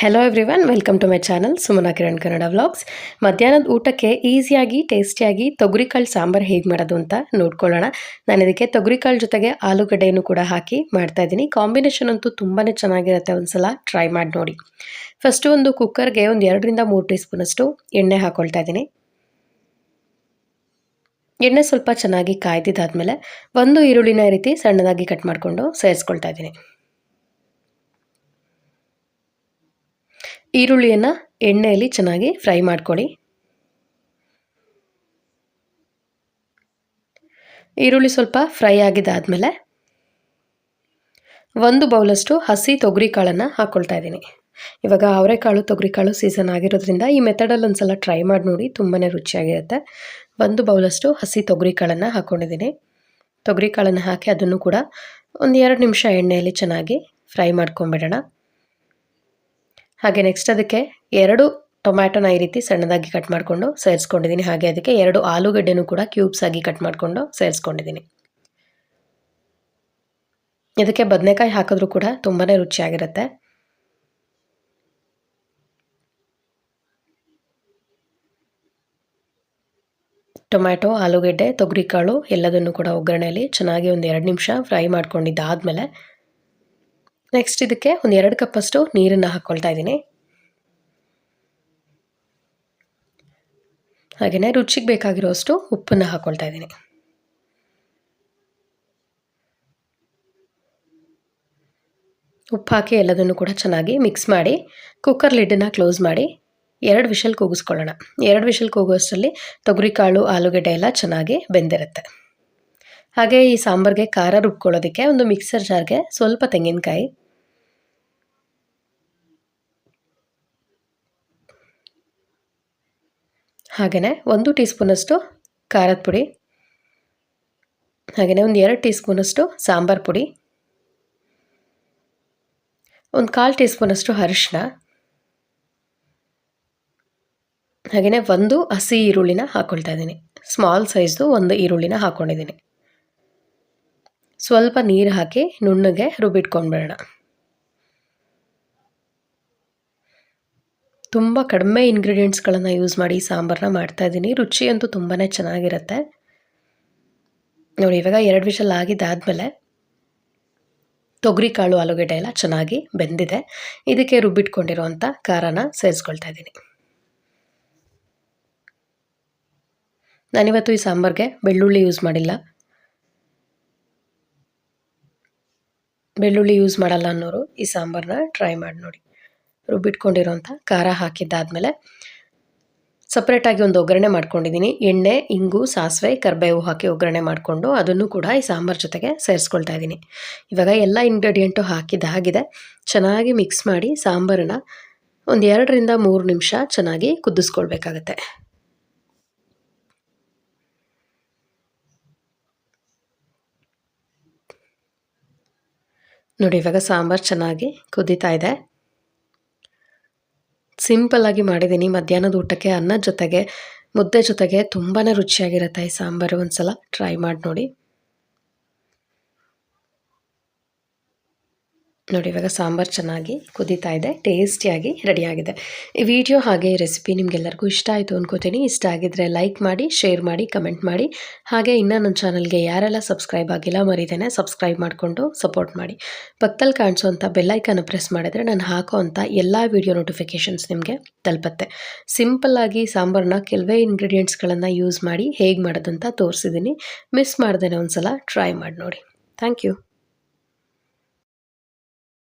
Hello everyone welcome to my channel Sumana Kiran Kannada vlogs ಮಧ್ಯಾಹ್ನದ ಊಟಕ್ಕೆ ಈಸಿಯಾಗಿ ಟೇಸ್ಟಿಯಾಗಿ ತೊಗರಿಕಾಳು ಸಾಂಬಾರು ಹೇಗೆ ಮಾಡೋದು ಅಂತ ನೋಡ್ಕೊಳ್ಳೋಣ. ನಾನು ಇದಕ್ಕೆ ತೊಗರಿಕಾಳು ಜೊತೆಗೆ ಆಲೂಗಡ್ಡೆಯನ್ನು ಕೂಡ ಹಾಕಿ ಮಾಡ್ತಾ ಇದ್ದೀನಿ. ಕಾಂಬಿನೇಷನ್ ಅಂತೂ ತುಂಬಾ ಚೆನ್ನಾಗಿರುತ್ತೆ ಒಂದ್ಸಲ ಟ್ರೈ ಮಾಡಿ ನೋಡಿ. ಫಸ್ಟು ಒಂದು ಕುಕ್ಕರ್ಗೆ ಒಂದು ಎರಡರಿಂದ ಮೂರು ಟೀ ಸ್ಪೂನಷ್ಟು ಎಣ್ಣೆ ಹಾಕ್ಕೊಳ್ತಾ ಇದ್ದೀನಿ. ಎಣ್ಣೆ ಸ್ವಲ್ಪ ಚೆನ್ನಾಗಿ ಕಾಯ್ದಿದ್ದಾದಮೇಲೆ ಒಂದು ಈರುಳ್ಳಿನ ರೀತಿ ಸಣ್ಣದಾಗಿ ಕಟ್ ಮಾಡಿಕೊಂಡು ಸೇರಿಸ್ಕೊಳ್ತಾ ಇದ್ದೀನಿ. ಈರುಳ್ಳಿಯನ್ನು ಎಣ್ಣೆಯಲ್ಲಿ ಚೆನ್ನಾಗಿ ಫ್ರೈ ಮಾಡ್ಕೊಳ್ಳಿ. ಈರುಳ್ಳಿ ಸ್ವಲ್ಪ ಫ್ರೈ ಆಗಿದ್ದಾದಮೇಲೆ ಒಂದು ಬೌಲಷ್ಟು ಹಸಿ ತೊಗರಿ ಕಾಳನ್ನು ಹಾಕ್ಕೊಳ್ತಾ ಇದ್ದೀನಿ. ಇವಾಗ ಅವರೆಕಾಳು, ತೊಗರಿಕಾಳು ಸೀಸನ್ ಆಗಿರೋದ್ರಿಂದ ಈ ಮೆಥಡಲ್ಲಿ ಒಂದು ಸಲ ಟ್ರೈ ಮಾಡಿ ನೋಡಿ ತುಂಬಾ ರುಚಿಯಾಗಿರುತ್ತೆ. ಒಂದು ಬೌಲಷ್ಟು ಹಸಿ ತೊಗರಿ ಕಾಳನ್ನು ಹಾಕ್ಕೊಂಡಿದ್ದೀನಿ ತೊಗರಿ ಕಾಳನ್ನು ಹಾಕಿ ಅದನ್ನು ಕೂಡ ಒಂದು ಎರಡು ನಿಮಿಷ ಎಣ್ಣೆಯಲ್ಲಿ ಚೆನ್ನಾಗಿ ಫ್ರೈ ಮಾಡ್ಕೊಂಬಿಡೋಣ. ಹಾಗೆ ನೆಕ್ಸ್ಟ್ ಅದಕ್ಕೆ ಎರಡು ಟೊಮ್ಯಾಟೊನ ಈ ರೀತಿ ಸಣ್ಣದಾಗಿ ಕಟ್ ಮಾಡಿಕೊಂಡು ಸೇರಿಸ್ಕೊಂಡಿದ್ದೀನಿ ಹಾಗೆ ಅದಕ್ಕೆ ಎರಡು ಆಲೂಗಡ್ಡೆನೂ ಕೂಡ ಕ್ಯೂಬ್ಸ್ ಆಗಿ ಕಟ್ ಮಾಡಿಕೊಂಡು ಸೇರಿಸ್ಕೊಂಡಿದ್ದೀನಿ ಇದಕ್ಕೆ ಬದನೆಕಾಯಿ ಹಾಕಿದ್ರೂ ಕೂಡ ತುಂಬಾ ರುಚಿಯಾಗಿರುತ್ತೆ. ಟೊಮ್ಯಾಟೊ, ಆಲೂಗಡ್ಡೆ, ತೊಗರಿಕಾಳು ಎಲ್ಲದನ್ನು ಕೂಡ ಒಗ್ಗರಣೆಯಲ್ಲಿ ಚೆನ್ನಾಗಿ ಒಂದು ಎರಡು ನಿಮಿಷ ಫ್ರೈ ಮಾಡ್ಕೊಂಡಿದ್ದಾದಮೇಲೆ ನೆಕ್ಸ್ಟ್ ಇದಕ್ಕೆ ಒಂದು ಎರಡು ಕಪ್ಪಷ್ಟು ನೀರನ್ನು ಹಾಕ್ಕೊಳ್ತಾ ಇದ್ದೀನಿ. ಹಾಗೆಯೇ ರುಚಿಗೆ ಬೇಕಾಗಿರೋಷ್ಟು ಉಪ್ಪನ್ನು ಹಾಕ್ಕೊಳ್ತಾ ಇದ್ದೀನಿ. ಉಪ್ಪು ಹಾಕಿ ಎಲ್ಲದನ್ನು ಕೂಡ ಚೆನ್ನಾಗಿ ಮಿಕ್ಸ್ ಮಾಡಿ ಕುಕ್ಕರ್ ಲಿಡ್ಡನ್ನು ಕ್ಲೋಸ್ ಮಾಡಿ, ಎರಡು ವಿಷಲ್ ಕೂಗಿಸ್ಕೊಳ್ಳೋಣ. ಎರಡು ವಿಷಲ್ ಕೂಗೋಷ್ಟರಲ್ಲಿ ತೊಗರಿಕಾಳು, ಆಲೂಗಡ್ಡೆ ಎಲ್ಲ ಚೆನ್ನಾಗಿ ಬೆಂದಿರುತ್ತೆ. ಹಾಗೆ ಈ ಸಾಂಬಾರಿಗೆ ಖಾರ ರುಬ್ಕೊಳ್ಳೋದಕ್ಕೆ ಒಂದು ಮಿಕ್ಸರ್ ಜಾರ್ಗೆ ಸ್ವಲ್ಪ ತೆಂಗಿನಕಾಯಿ. ಹಾಗೆಯೇ ಒಂದು ಟೀ ಸ್ಪೂನಷ್ಟು ಖಾರದ ಪುಡಿ. ಹಾಗೆಯೇ ಒಂದು ಎರಡು ಟೀ ಸ್ಪೂನಷ್ಟು ಸಾಂಬಾರು ಪುಡಿ. ಒಂದು ಕಾಲು ಟೀ ಸ್ಪೂನಷ್ಟು ಅರಿಶಿನ ಹಾಗೆಯೇ ಒಂದು ಹಸಿ ಈರುಳ್ಳಿನ ಹಾಕ್ಕೊಳ್ತಾ ಇದ್ದೀನಿ. ಸ್ಮಾಲ್ ಸೈಜ್ದು ಒಂದು ಈರುಳ್ಳಿನ ಹಾಕ್ಕೊಂಡಿದ್ದೀನಿ. ಸ್ವಲ್ಪ ನೀರು ಹಾಕಿ ನುಣ್ಣಗೆ ರುಬ್ಬಿಟ್ಕೊಂಡ್ಬಿಡೋಣ. ತುಂಬ ಕಡಿಮೆ ಇಂಗ್ರೀಡಿಯೆಂಟ್ಸ್ಗಳನ್ನು ಯೂಸ್ ಮಾಡಿ ಸಾಂಬಾರನ್ನ ಮಾಡ್ತಾಯಿದ್ದೀನಿ ರುಚಿಯಂತೂ ತುಂಬಾ ಚೆನ್ನಾಗಿರುತ್ತೆ. ನೋಡಿ, ಇವಾಗ ಎರಡು ವಿಷಲ್ ಆಗಿದ್ದಾದಮೇಲೆ ತೊಗರಿ ಕಾಳು ಆಲೂಗಡ್ಡೆ ಎಲ್ಲ ಚೆನ್ನಾಗಿ ಬೆಂದಿದೆ. ಇದಕ್ಕೆ ರುಬ್ಬಿಟ್ಕೊಂಡಿರುವಂಥ ಖಾರನ ಸೇರಿಸ್ಕೊಳ್ತಾ ಇದ್ದೀನಿ. ನಾನಿವತ್ತು ಈ ಸಾಂಬಾರಿಗೆ ಬೆಳ್ಳುಳ್ಳಿ ಯೂಸ್ ಮಾಡಿಲ್ಲ. ಬೆಳ್ಳುಳ್ಳಿ ಯೂಸ್ ಮಾಡಲ್ಲ ಅನ್ನೋರು ಈ ಸಾಂಬಾರನ್ನ ಟ್ರೈ ಮಾಡಿ ನೋಡಿ. ರುಬ್ಬಿಟ್ಕೊಂಡಿರೋಂಥ ಖಾರ ಹಾಕಿದ್ದಾದಮೇಲೆ ಸಪ್ರೇಟಾಗಿ ಒಂದು ಒಗ್ಗರಣೆ ಮಾಡ್ಕೊಂಡಿದ್ದೀನಿ. ಎಣ್ಣೆ, ಇಂಗು, ಸಾಸಿವೆ, ಕರ್ಬೇವು ಹಾಕಿ ಒಗ್ಗರಣೆ ಮಾಡಿಕೊಂಡು ಅದನ್ನು ಕೂಡ ಈ ಸಾಂಬಾರು ಜೊತೆಗೆ ಸೇರಿಸ್ಕೊಳ್ತಾ ಇದ್ದೀನಿ. ಇವಾಗ ಎಲ್ಲ ಇಂಗ್ರೀಡಿಯೆಂಟು ಹಾಕಿದ್ದಾಗಿದೆ ಚೆನ್ನಾಗಿ ಮಿಕ್ಸ್ ಮಾಡಿ ಸಾಂಬಾರನ್ನ ಒಂದು ಎರಡರಿಂದ ಮೂರು ನಿಮಿಷ ಚೆನ್ನಾಗಿ ಕುದಿಸ್ಕೊಳ್ಬೇಕಾಗತ್ತೆ. ನೋಡಿ, ಇವಾಗ ಸಾಂಬಾರು ಚೆನ್ನಾಗಿ ಕುದೀತಾ ಇದೆ. ಸಿಂಪಲ್ಲಾಗಿ ಮಾಡಿದ್ದೀನಿ. ಮಧ್ಯಾಹ್ನದ ಊಟಕ್ಕೆ ಅನ್ನದ ಜೊತೆಗೆ, ಮುದ್ದೆ ಜೊತೆಗೆ ತುಂಬಾ ರುಚಿಯಾಗಿರುತ್ತೆ ಈ ಸಾಂಬಾರು ಒಂದು ಸಲ ಟ್ರೈ ಮಾಡಿ ನೋಡಿ. ನೋಡಿ, ಇವಾಗ ಸಾಂಬಾರು ಚೆನ್ನಾಗಿ ಕುದೀತಾ ಇದೆ, ಟೇಸ್ಟಿಯಾಗಿ ರೆಡಿಯಾಗಿದೆ. ಈ ವಿಡಿಯೋ ಹಾಗೆ ರೆಸಿಪಿ ನಿಮಗೆಲ್ಲರಿಗೂ ಇಷ್ಟ ಆಯಿತು ಅಂದ್ಕೋತೀನಿ ಇಷ್ಟ ಆಗಿದ್ದರೆ ಲೈಕ್ ಮಾಡಿ, ಶೇರ್ ಮಾಡಿ, ಕಮೆಂಟ್ ಮಾಡಿ. ಹಾಗೆ ಇನ್ನೂ ನನ್ನ ಚಾನಲ್ಗೆ ಯಾರೆಲ್ಲ ಸಬ್ಸ್ಕ್ರೈಬ್ ಆಗಿಲ್ಲ, ಮರಿದೇನೆ ಸಬ್ಸ್ಕ್ರೈಬ್ ಮಾಡಿಕೊಂಡು ಸಪೋರ್ಟ್ ಮಾಡಿ. ಪಕ್ಕದಲ್ಲಿ ಕಾಣಿಸೋವಂಥ ಬೆಲ್ಲೈಕನ್ನು ಪ್ರೆಸ್ ಮಾಡಿದರೆ ನಾನು ಹಾಕೋ ಅಂಥ ಎಲ್ಲ ವಿಡಿಯೋ ನೋಟಿಫಿಕೇಷನ್ಸ್ ನಿಮಗೆ ತಲುಪತ್ತೆ. ಸಿಂಪಲ್ಲಾಗಿ ಸಾಂಬಾರನ್ನ ಕೆಲವೇ ಇಂಗ್ರೀಡಿಯೆಂಟ್ಸ್ಗಳನ್ನು ಯೂಸ್ ಮಾಡಿ ಹೇಗೆ ಮಾಡೋದಂತ ತೋರಿಸಿದ್ದೀನಿ ಮಿಸ್ ಮಾಡ್ದೇನೆ ಒಂದು ಸಲ ಟ್ರೈ ಮಾಡಿ ನೋಡಿ. Thank you.